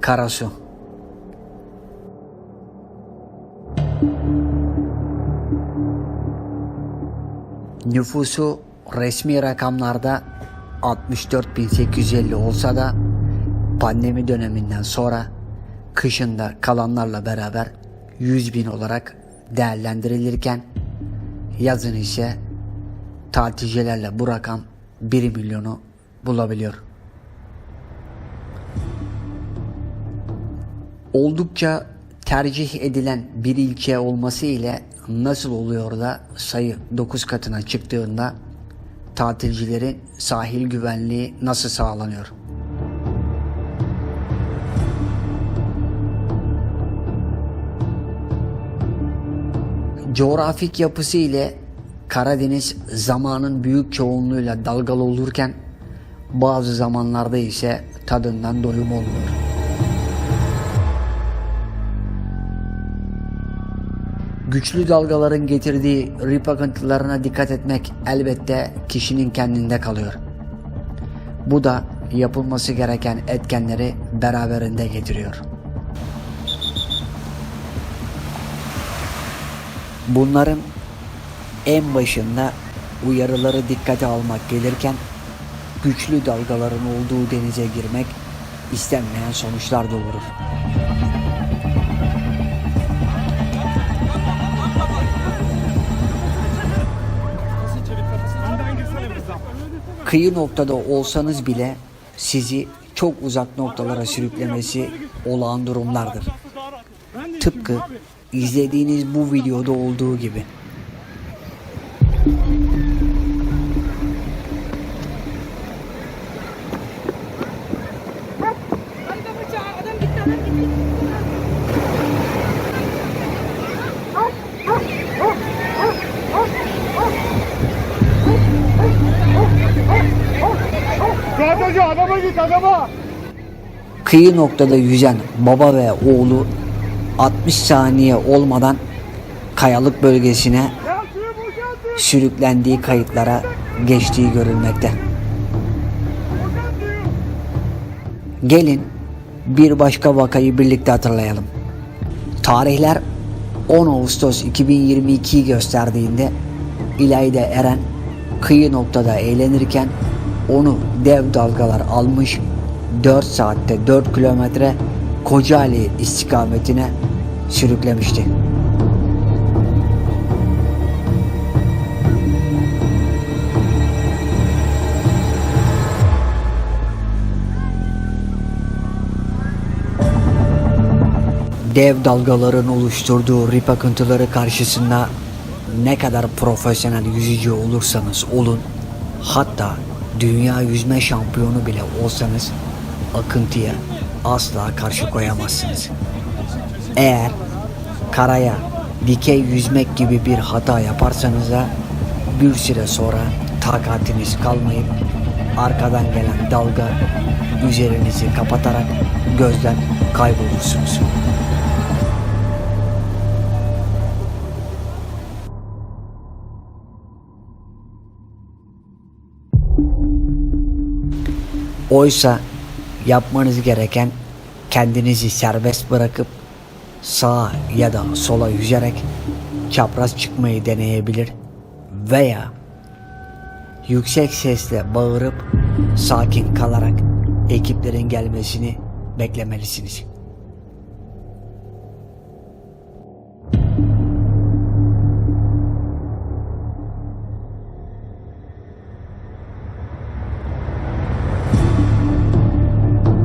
Karasu. Nüfusu resmi rakamlarda 64.850 olsa da pandemi döneminden sonra kışında kalanlarla beraber 100 bin olarak değerlendirilirken yazın ise tatilcilerle bu rakam 1 milyonu bulabiliyor. Oldukça tercih edilen bir ilçe olması ile nasıl oluyor da sayı 9 katına çıktığında tatilcilerin sahil güvenliği nasıl sağlanıyor? Coğrafik yapısı ile Karadeniz zamanın büyük çoğunluğuyla dalgalı olurken bazı zamanlarda ise tadından doyum olmuyor. Güçlü dalgaların getirdiği rip akıntılarına dikkat etmek elbette kişinin kendinde kalıyor. Bu da yapılması gereken etkenleri beraberinde getiriyor. Bunların en başında uyarıları dikkate almak gelirken güçlü dalgaların olduğu denize girmek istenmeyen sonuçlar doğurur. Kıyı noktada olsanız bile sizi çok uzak noktalara sürüklemesi olağan durumlardır. Tıpkı izlediğiniz bu videoda olduğu gibi. Adama git adama. Kıyı noktada yüzen baba ve oğlu 60 saniye olmadan kayalık bölgesine sürüklendiği kayıtlara geçtiği görülmekte. Gelin bir başka vakayı birlikte hatırlayalım. Tarihler 10 Ağustos 2022'yi gösterdiğinde İlayda Eren kıyı noktada eğlenirken onu dev dalgalar almış 4 saatte 4 kilometre Kocaeli istikametine sürüklemişti. dev dalgaların oluşturduğu rip akıntıları karşısında ne kadar profesyonel yüzücü olursanız olun hatta dünya yüzme şampiyonu bile olsanız akıntıya asla karşı koyamazsınız. Eğer karaya dikey yüzmek gibi bir hata yaparsanız da bir süre sonra takatiniz kalmayıp arkadan gelen dalga üzerinizi kapatarak gözden kaybolursunuz. Oysa yapmanız gereken kendinizi serbest bırakıp sağa ya da sola yüzerek çapraz çıkmayı deneyebilir veya yüksek sesle bağırıp sakin kalarak ekiplerin gelmesini beklemelisiniz.